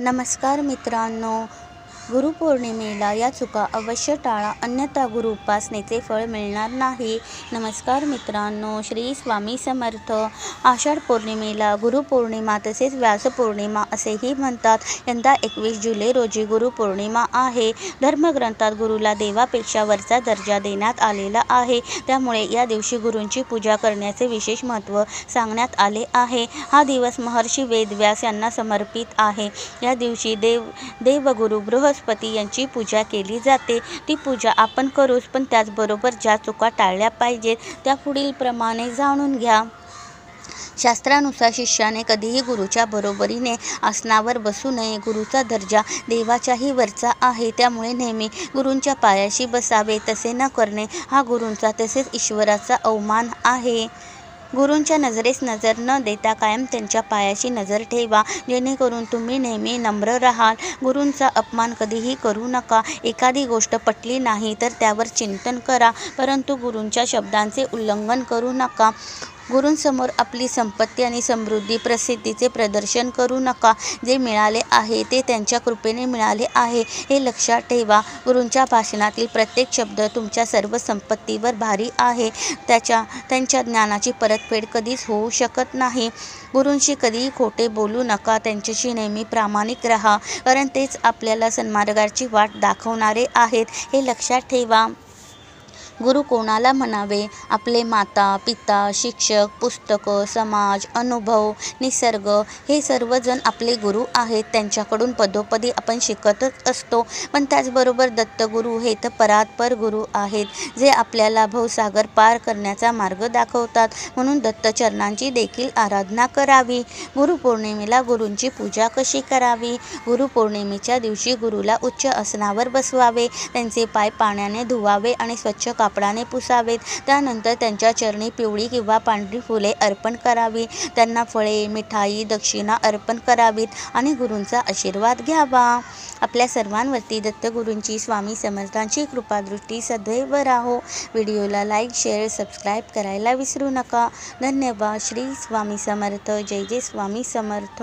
नमस्कार मित्रांनो गुरुपौर्णिमेला या चुका अवश्य टाळा अन्यथा गुरु उपासनेचे फळ मिळणार नाही. नमस्कार मित्रांनो श्री स्वामी समर्थ. आषाढ पौर्णिमेला गुरुपौर्णिमा तसेच व्यासपौर्णिमा असेही म्हणतात. यंदा एकवीस जुलै रोजी गुरुपौर्णिमा आहे. धर्मग्रंथात गुरुला देवापेक्षा वरचा दर्जा देण्यात आलेला आहे. त्यामुळे या दिवशी गुरूंची पूजा करण्याचे विशेष महत्त्व सांगण्यात आले आहे. हा दिवस महर्षी वेदव्यास यांना समर्पित आहे. या दिवशी देव देवगुरु बृहस्पती यांची पूजा केली जाते. ती पूजा आपण करूच पण त्याचबरोबर ज्या चुका टाळल्या पाहिजेत त्या पुढीलप्रमाणे जाणून घ्या. शास्त्रानुसार शिष्याने कधीही गुरुच्या बरोबरीने आसनावर बसू नये. गुरुचा दर्जा देवाच्याही वरचा आहे. त्यामुळे नेहमी गुरूंच्या पायाशी बसावे. तसे न करणे हा गुरूंचा तसेच ईश्वराचा अवमान आहे. गुरूंच्या नजरेस नजर न देता कायम त्यांच्या पायाशी नजर ठेवा. जेणेकरून तुम्ही नेहमी नम्र राहाल. गुरूंचा अपमान कधीही करू नका. एखादी गोष्ट पटली नाही तर त्यावर चिंतन करा. परंतु गुरूंच्या शब्दांचे उल्लंघन करू नका. गुरूंसमोर आपली संपत्ती आणि समृद्धी प्रसिद्धीचे प्रदर्शन करू नका. जे मिळाले आहे ते त्यांच्या कृपेने मिळाले आहे. हे लक्षात ठेवा गुरूंच्या भाषणातील प्रत्येक शब्द तुमच्या सर्व संपत्तीवर भारी आहे. त्याच्या त्यांच्या ज्ञानाची परतफेड कधीच होऊ शकत नाही. गुरूंशी कधीही खोटे बोलू नका. त्यांच्याशी नेहमी प्रामाणिक राहा. कारण तेच आपल्याला सन्मार्गाची वाट दाखवणारे आहेत. हे लक्षात ठेवा. गुरु कोणाला म्हणावे? आपले माता पिता शिक्षक पुस्तकं समाज अनुभव निसर्ग हे सर्वजण आपले गुरु आहेत. त्यांच्याकडून पदोपदी आपण शिकतच असतो. पण त्याचबरोबर दत्तगुरू हे तर परात्पर गुरु आहेत जे आपल्याला भवसागर पार करण्याचा मार्ग दाखवतात. म्हणून दत्तचरणांची देखील आराधना करावी. गुरुपौर्णिमेला गुरूंची पूजा कशी करावी? गुरुपौर्णिमेच्या दिवशी गुरुला उच्च आसनावर बसवावे. त्यांचे पाय पाण्याने धुवावे आणि स्वच्छ का कापडाने पुसावेत. त्यानंतर त्यांच्या चरणी पिवळी किंवा पांढरी फुले अर्पण करावी. त्यांना फळे मिठाई दक्षिणा अर्पण करावीत आणि गुरूंचा आशीर्वाद घ्यावा. आपल्या सर्वांवरती दत्तगुरूंची स्वामी समर्थांची कृपादृष्टी सदैव राहो. व्हिडिओला लाईक शेअर सबस्क्राईब करायला विसरू नका. धन्यवाद. श्री स्वामी समर्थ. जय जय स्वामी समर्थ.